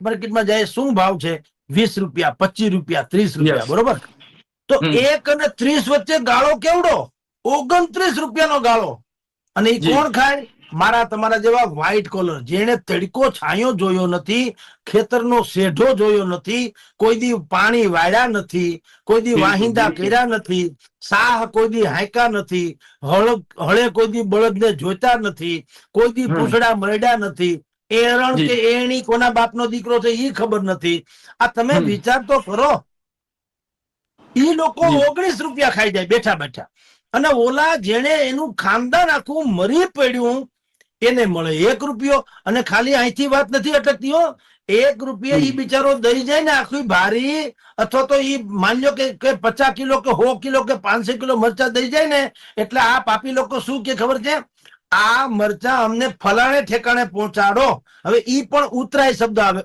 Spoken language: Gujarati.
માર્કેટમાં જાય શું ભાવ છે? વીસ રૂપિયા પચીસ રૂપિયા ત્રીસ રૂપિયા બરોબર? તો એક અને ત્રીસ વચ્ચે ગાળો કેવડો? ઓગણત્રીસ રૂપિયાનો ગાળો. અને એ કોણ ખાય? મારા તમારા જેવા વ્હાઈટ કોલર જેને તડકો છાંયો જોયો નથી ખેતરનો શેઢો જોયો નથી કોઈ દી પાણી વાળ્યા નથી કોઈ દી વાહિંદા કર્યા નથી સાહ કોઈ દી હાંકા નથી હળ હળે કોઈ દી બળદને જોતા નથી કોઈ દી પૂછડા મરડ્યા નથી એરણ જી. કે એની કોના બાપનો દીકરો છે એ ખબર નથી. આ તમે વિચાર તો કરો. એ લોકો ઓગણીસ રૂપિયા ખાઈ જાય બેઠા બેઠા. અને ઓલા જેને એનું ખાનદાન આખું મરી પડ્યું એને મળે એક રૂપિયો. અને ખાલી અહીંથી વાત નથી અટકતી હો. એક રૂપિયા ઈ બિચારો દઈ જાય ને આખી ભારી અથવા તો ઈ માની લો કે કે પચાસ કિલો કે સો કિલો કે પાંચસો કિલો મરચા દઈ જાય ને એટલે આ પાપી લોકો શું કે ખબર છે? આ મરચા અમને ફલાણે ઠેકાણે પહોંચાડો. હવે ઈ પણ ઉતરાય શબ્દ આવે.